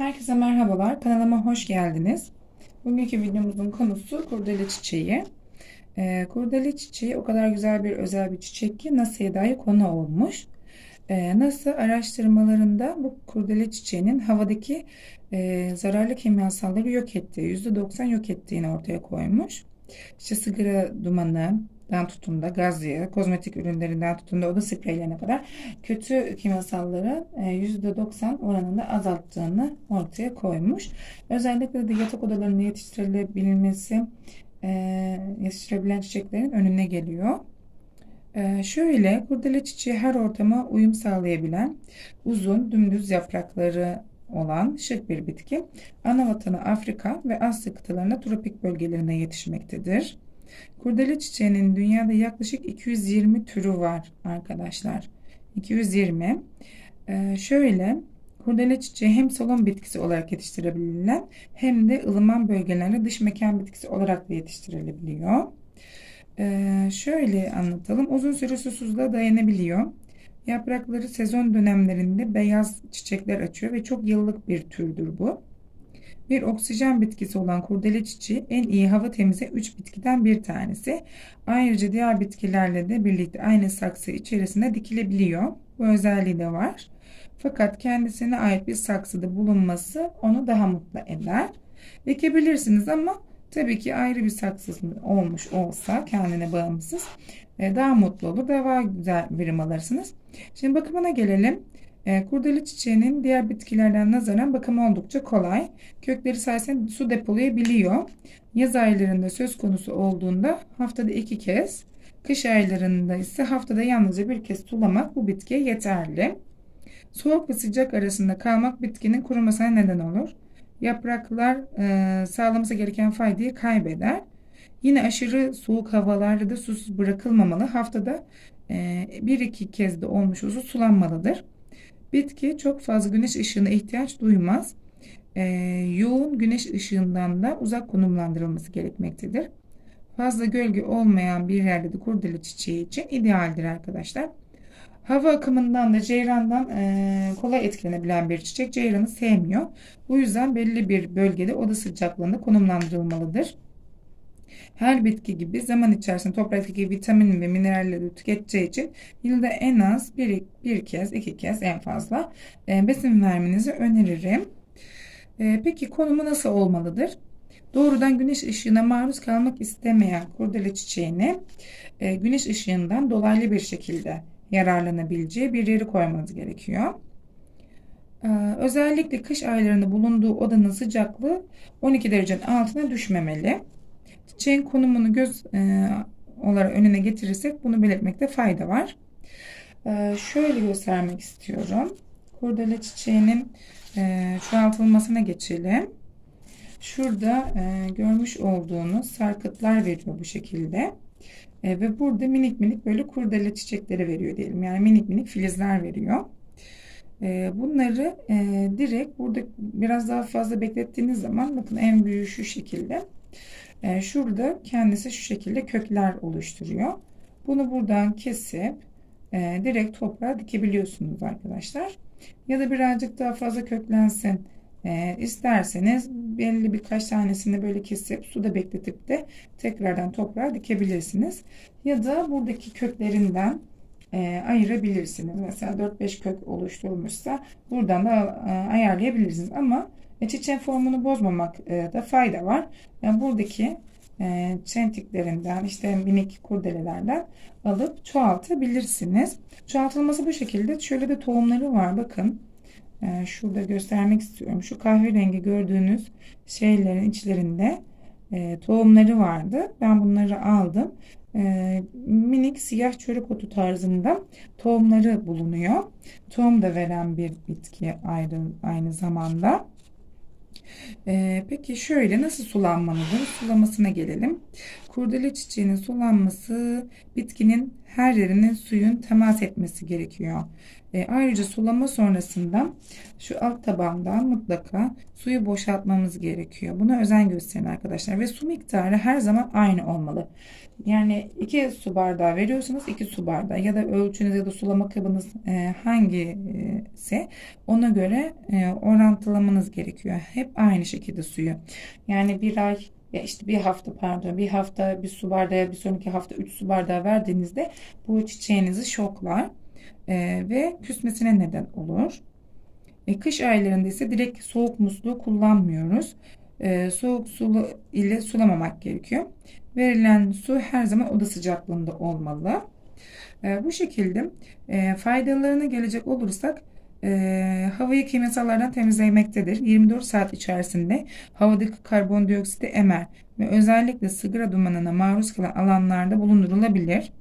Herkese merhabalar. Kanalıma hoş geldiniz. Bugünkü videomuzun konusu kurdele çiçeği. Ee, kurdele çiçeği o kadar güzel bir özel bir çiçek ki NASA'ya dahi konu olmuş. Ee, NASA araştırmalarında bu kurdele çiçeğinin havadaki e, zararlı kimyasalları yok ettiği, %90 yok ettiğini ortaya koymuş. İşte sigara dumanı, dan tutun da gaz yağı, kozmetik ürünlerinden tutun da oda spreylerine kadar kötü kimyasalları e, %90 oranında azalttığını ortaya koymuş. Özellikle de yatak odalarında yetiştirilebilmesi e, yetiştirebilen çiçeklerin önüne geliyor. E, şöyle kurdele çiçeği her ortama uyum sağlayabilen uzun dümdüz yaprakları olan şık bir bitki. Ana vatanı Afrika ve Asya kıtalarında tropik bölgelerinde yetişmektedir. Kurdele çiçeğinin dünyada yaklaşık 220 türü var arkadaşlar. 220. Ee, şöyle kurdele çiçeği hem salon bitkisi olarak yetiştirebilen hem de ılıman bölgelerde dış mekan bitkisi olarak da yetiştirilebiliyor. Ee, şöyle anlatalım. Uzun süre susuzluğa dayanabiliyor. Yaprakları sezon dönemlerinde beyaz çiçekler açıyor ve çok yıllık bir türdür bu. Bir oksijen bitkisi olan kurdele çiçeği en iyi hava temize 3 bitkiden bir tanesi. Ayrıca diğer bitkilerle de birlikte aynı saksı içerisinde dikilebiliyor. Bu özelliği de var. Fakat kendisine ait bir saksıda bulunması onu daha mutlu eder. Dikebilirsiniz ama tabii ki ayrı bir saksısı olmuş olsa kendine bağımsız e, daha mutlu olur, daha güzel verim alırsınız. Şimdi bakımına gelelim. E, kurdele çiçeğinin diğer bitkilerden nazaran bakımı oldukça kolay. Kökleri sayesinde su depolayabiliyor. Yaz aylarında söz konusu olduğunda haftada iki kez, kış aylarında ise haftada yalnızca bir kez sulamak bu bitkiye yeterli. Soğuk ve sıcak arasında kalmak bitkinin kurumasına neden olur. Yapraklar e, sağlaması gereken faydayı kaybeder. Yine aşırı soğuk havalarda da susuz bırakılmamalı. Haftada e, bir iki kez de olmuş olsa sulanmalıdır. Bitki çok fazla güneş ışığına ihtiyaç duymaz. Ee, yoğun güneş ışığından da uzak konumlandırılması gerekmektedir. Fazla gölge olmayan bir yerde de kurdele çiçeği için idealdir arkadaşlar. Hava akımından da ceyrandan e, kolay etkilenebilen bir çiçek ceyranı sevmiyor. Bu yüzden belli bir bölgede oda sıcaklığında konumlandırılmalıdır. Her bitki gibi zaman içerisinde topraktaki vitamin ve mineralleri tüketeceği için yılda en az bir, bir kez, iki kez en fazla e, besin vermenizi öneririm. E, peki konumu nasıl olmalıdır? Doğrudan güneş ışığına maruz kalmak istemeyen kurdele çiçeğini e, güneş ışığından dolaylı bir şekilde yararlanabileceği bir yeri koymanız gerekiyor. Ee, özellikle kış aylarında bulunduğu odanın sıcaklığı 12 derecenin altına düşmemeli. Çiçeğin konumunu göz e, olarak önüne getirirsek bunu belirtmekte fayda var. E, şöyle göstermek istiyorum. Kurdele çiçeğinin e, çoğaltılmasına geçelim. Şurada e, görmüş olduğunuz sarkıtlar veriyor bu şekilde. E, ve burada minik minik böyle kurdele çiçekleri veriyor diyelim. Yani minik minik filizler veriyor. E, bunları e, direkt burada biraz daha fazla beklettiğiniz zaman bakın en büyüğü şu şekilde. E, şurada kendisi şu şekilde kökler oluşturuyor. Bunu buradan kesip e, direkt toprağa dikebiliyorsunuz arkadaşlar. Ya da birazcık daha fazla köklensin e, isterseniz belli birkaç tanesini böyle kesip suda bekletip de tekrardan toprağa dikebilirsiniz. Ya da buradaki köklerinden e, ayırabilirsiniz. Mesela 4-5 kök oluşturmuşsa buradan da ayarlayabilirsiniz. Ama e, çiçeğin formunu bozmamak e, da fayda var. Yani buradaki e, çentiklerinden işte minik kurdelelerden alıp çoğaltabilirsiniz. Çoğaltılması bu şekilde. Şöyle de tohumları var. Bakın. E, şurada göstermek istiyorum. Şu kahverengi gördüğünüz şeylerin içlerinde tohumları vardı. Ben bunları aldım. Minik siyah çörek otu tarzında tohumları bulunuyor. Tohum da veren bir bitki ayrı, aynı zamanda. Ee, peki şöyle nasıl sulanmalıdır? Sulamasına gelelim. Kurdele çiçeğinin sulanması bitkinin her yerine suyun temas etmesi gerekiyor. E, ayrıca sulama sonrasında şu alt tabandan mutlaka suyu boşaltmamız gerekiyor. Buna özen gösterin arkadaşlar ve su miktarı her zaman aynı olmalı. Yani 2 su bardağı veriyorsanız 2 su bardağı ya da ölçünüz ya da sulama kabınız e, hangisi ona göre e, orantılamanız gerekiyor. Hep aynı şekilde suyu. Yani bir ay ya işte bir hafta pardon bir hafta bir su bardağı bir sonraki hafta 3 su bardağı verdiğinizde bu çiçeğinizi şoklar e, ve küsmesine neden olur. E, kış aylarında ise direkt soğuk musluğu kullanmıyoruz. E, soğuk su ile sulamamak gerekiyor. Verilen su her zaman oda sıcaklığında olmalı. E, bu şekilde e, faydalarına gelecek olursak e, havayı kimyasallardan temizlemektedir. 24 saat içerisinde havadaki karbondioksiti emer ve özellikle sigara dumanına maruz kalan alanlarda bulundurulabilir.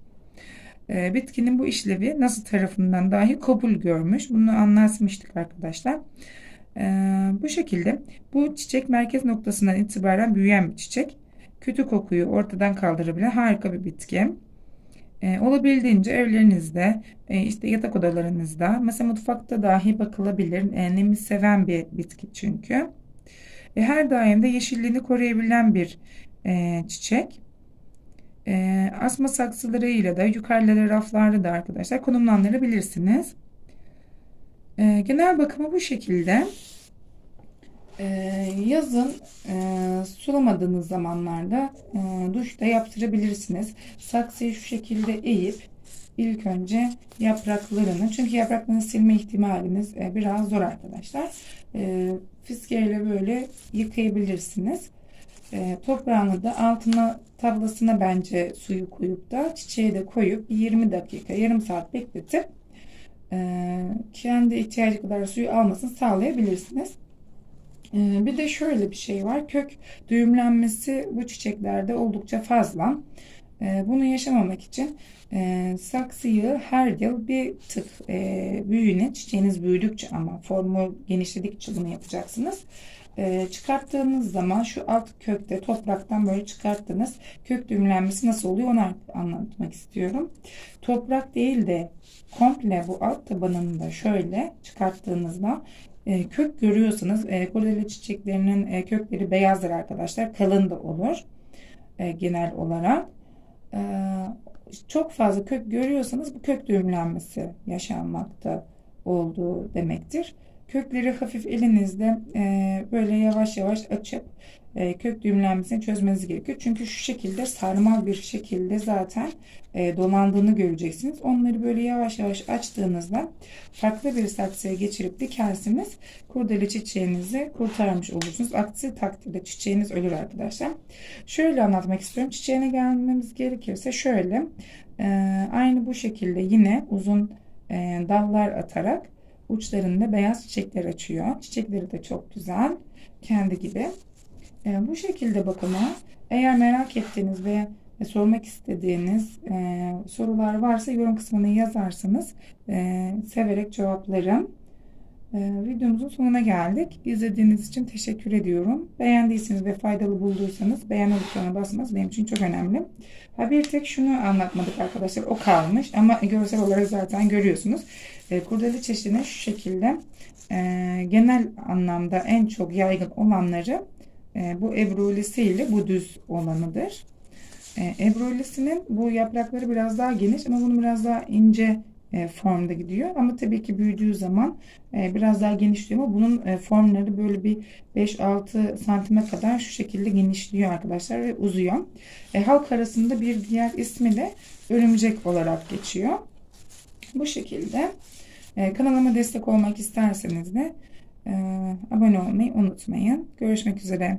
E, bitkinin bu işlevi nasıl tarafından dahi kabul görmüş. Bunu anlatmıştık arkadaşlar. E, bu şekilde bu çiçek merkez noktasından itibaren büyüyen bir çiçek. Kötü kokuyu ortadan kaldırabilen harika bir bitki. E, olabildiğince evlerinizde, e, işte yatak odalarınızda, mesela mutfakta dahi bakılabilir. E, nemi seven bir bitki çünkü. E, her daim de yeşilliğini koruyabilen bir e, çiçek. E, asma saksılarıyla da yukarılara raflarda da arkadaşlar konumlandırabilirsiniz. E, genel bakımı bu şekilde. E, yazın e, sulamadığınız zamanlarda e, duşta yaptırabilirsiniz. Saksıyı şu şekilde eğip ilk önce yapraklarını çünkü yapraklarını silme ihtimaliniz e, biraz zor arkadaşlar. Fiskeyle böyle yıkayabilirsiniz. E, toprağını da altına tablasına bence suyu koyup da çiçeği de koyup 20 dakika yarım saat bekletip e, kendi ihtiyacı kadar suyu almasını sağlayabilirsiniz. E, bir de şöyle bir şey var. Kök düğümlenmesi bu çiçeklerde oldukça fazla. E, bunu yaşamamak için e, saksıyı her yıl bir tık e, büyüğüne çiçeğiniz büyüdükçe ama formu genişledikçe bunu yapacaksınız. E, çıkarttığınız zaman şu alt kökte topraktan böyle çıkarttınız. Kök düğümlenmesi nasıl oluyor onu anlatmak istiyorum. Toprak değil de komple bu alt tabanını da şöyle çıkarttığınızda e, kök görüyorsanız e, kordele çiçeklerinin e, kökleri beyazdır arkadaşlar. Kalın da olur e, genel olarak. Çok fazla kök görüyorsanız bu kök düğümlenmesi yaşanmakta olduğu demektir. Kökleri hafif elinizde e, böyle yavaş yavaş açıp e, kök düğümlenmesini çözmeniz gerekiyor. Çünkü şu şekilde sarmal bir şekilde zaten e, dolandığını göreceksiniz. Onları böyle yavaş yavaş açtığınızda farklı bir saksıya geçirip dikersiniz. Kurdele çiçeğinizi kurtarmış olursunuz. Aksi takdirde çiçeğiniz ölür arkadaşlar. Şöyle anlatmak istiyorum. Çiçeğine gelmemiz gerekirse şöyle e, aynı bu şekilde yine uzun e, dallar atarak uçlarında beyaz çiçekler açıyor. Çiçekleri de çok güzel. Kendi gibi. E, bu şekilde bakıma eğer merak ettiğiniz ve sormak istediğiniz e, sorular varsa yorum kısmına yazarsanız e, severek cevaplarım. E, videomuzun sonuna geldik. İzlediğiniz için teşekkür ediyorum. Beğendiyseniz ve faydalı bulduysanız beğen butonuna basmanız benim için çok önemli. Ha bir tek şunu anlatmadık arkadaşlar. O kalmış ama görsel olarak zaten görüyorsunuz. E, kurdele çeşidinin şu şekilde e, genel anlamda en çok yaygın olanları e, bu ebrulisi ile bu düz olanıdır. E, bu yaprakları biraz daha geniş ama bunu biraz daha ince e, formda gidiyor. Ama tabii ki büyüdüğü zaman e, biraz daha genişliyor ama bunun e, formları böyle bir 5-6 santime kadar şu şekilde genişliyor arkadaşlar ve uzuyor. Halk arasında bir diğer ismi de örümcek olarak geçiyor. Bu şekilde kanalıma destek olmak isterseniz de abone olmayı unutmayın. Görüşmek üzere.